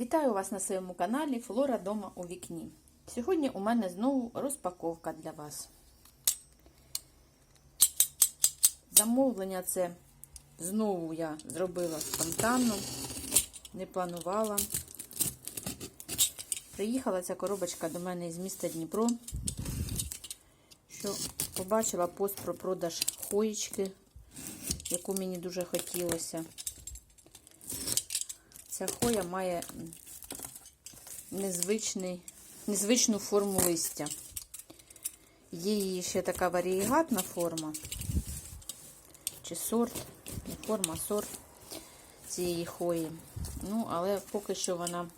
Вітаю вас на своєму каналі Флора дома у вікні. Сьогодні у мене знову розпаковка для вас. Замовлення це знову я зробила спонтанно, не планувала. Приїхала ця коробочка до мене із міста Дніпро, що побачила пост про продаж хоєчки, яку мені дуже хотілося. Ця хоя має незвичний, незвичну форму листя. Є її ще така варієгатна форма, чи сорт, не форма, сорт цієї хої. Ну, але поки що вона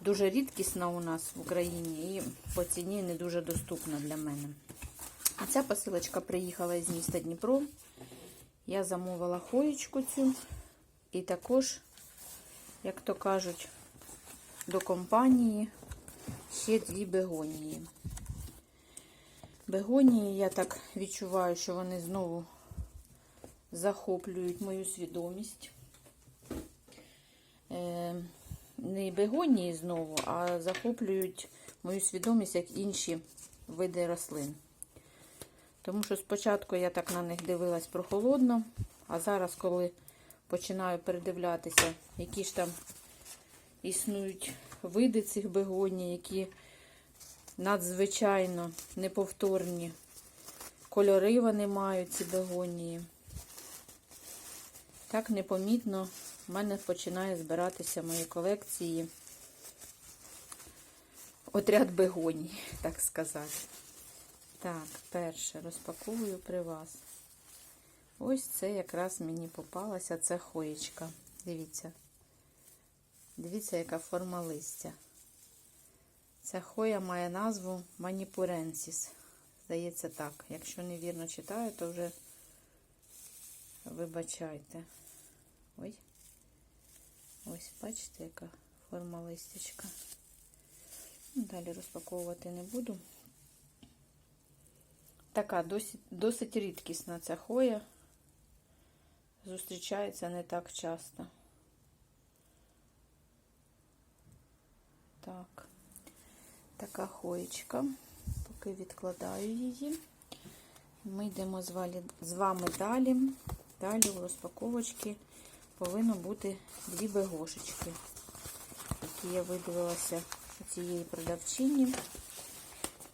дуже рідкісна у нас в Україні і по ціні не дуже доступна для мене. А ця посилочка приїхала із міста Дніпро. Я замовила хоєчку цю і також як то кажуть, до компанії ще дві бегонії. Бегонії, я так відчуваю, що вони знову захоплюють мою свідомість. Е, не бегонії знову, а захоплюють мою свідомість як інші види рослин. Тому що спочатку я так на них дивилась прохолодно, а зараз, коли починаю передивлятися, які ж там існують види цих бегоній, які надзвичайно неповторні. Кольори вони мають, ці бегонії. Так непомітно в мене починає збиратися в моїй колекції отряд бегоній, так сказати. Так, перше розпаковую при вас. Ось це якраз мені попалася ця хоєчка. Дивіться. Дивіться, яка форма листя. Ця хоя має назву Маніпуренсіс. Здається так. Якщо невірно читаю, то вже вибачайте. Ой. Ось, бачите, яка форма листячка. Далі розпаковувати не буду. Така досить, досить рідкісна ця хоя зустрічається не так часто. Так, така хоєчка, поки відкладаю її. Ми йдемо з, вами далі. Далі у розпаковочці повинно бути дві бегошечки, які я видивилася у цієї продавчині.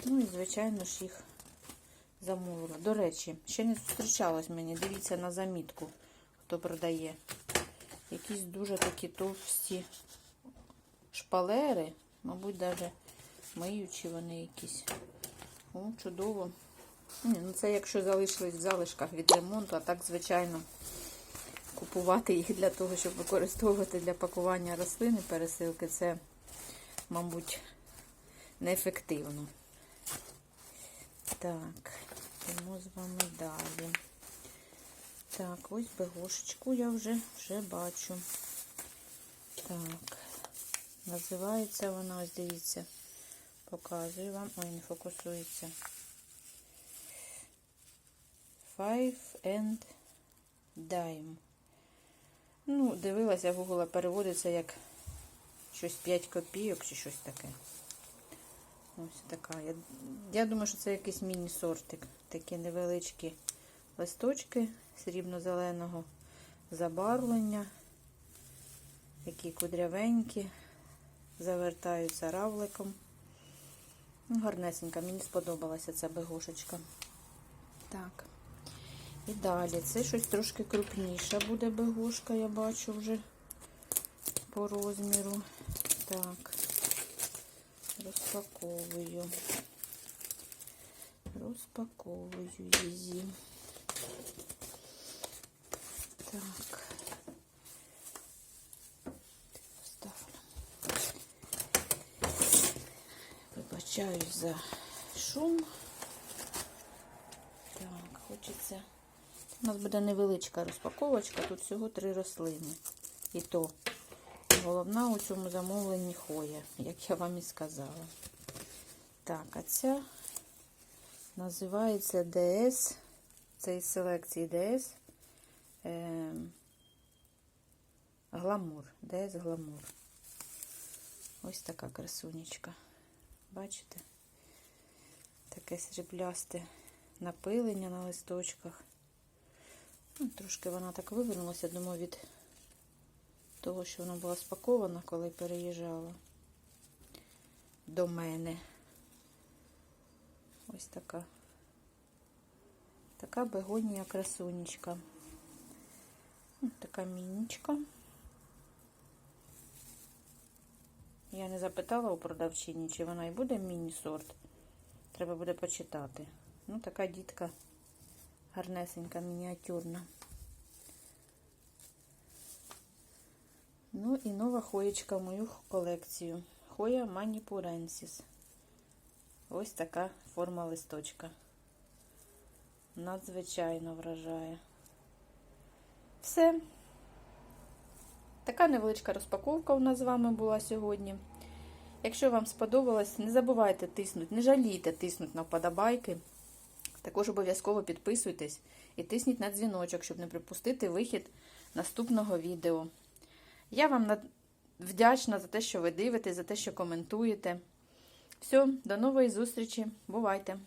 Ну і, звичайно ж, їх замовила. До речі, ще не зустрічалось мені. Дивіться на замітку хто продає. Якісь дуже такі товсті шпалери, мабуть, навіть миючі вони якісь. О, чудово. Ну Це якщо залишились в залишках від ремонту, а так, звичайно, купувати їх для того, щоб використовувати для пакування рослини, пересилки, це, мабуть, неефективно. Так, йдемо з вами далі. Так, ось бегошечку я вже вже бачу. Так, називається вона, ось дивіться, показую вам. Ой, не фокусується. Five and Dime. Ну, дивилася, Google переводиться як щось 5 копійок чи щось таке. Ось така. Я, я думаю, що це якийсь міні-сортик. Такі невеличкі листочки срібно-зеленого забарвлення, які кудрявенькі, завертаються равликом. Ну, гарнесенька, мені сподобалася ця бегошечка. Так. І далі. Це щось трошки крупніша буде бегошка, я бачу вже по розміру. Так, розпаковую. Розпаковую її. Так. Ставлю. Вибачаюсь за шум. Так, хочеться. У нас буде невеличка розпаковочка, тут всього три рослини. І то головна у цьому замовленні хоя, як я вам і сказала. Так, а ця називається ДС. Це із селекції ДС е, гламур. ДС гламур. Ось така красунечка. Бачите? Таке сріблясте напилення на листочках. Ну, трошки вона так вивернулася, думаю, від того, що вона була спакована, коли переїжджала до мене. Ось така. Така бегонія красунечка. Ось така мінічка. Я не запитала у продавчині, чи вона і буде міні-сорт. Треба буде почитати. Ну, така дітка гарнесенька, мініатюрна. Ну і нова хоєчка в мою колекцію. Хоя маніпуренсіс. Ось така форма листочка. Надзвичайно вражає. Все. Така невеличка розпаковка у нас з вами була сьогодні. Якщо вам сподобалось, не забувайте тиснути, не жалійте тиснути на вподобайки. Також обов'язково підписуйтесь і тисніть на дзвіночок, щоб не пропустити вихід наступного відео. Я вам вдячна за те, що ви дивитесь, за те, що коментуєте. Все, до нової зустрічі. Бувайте!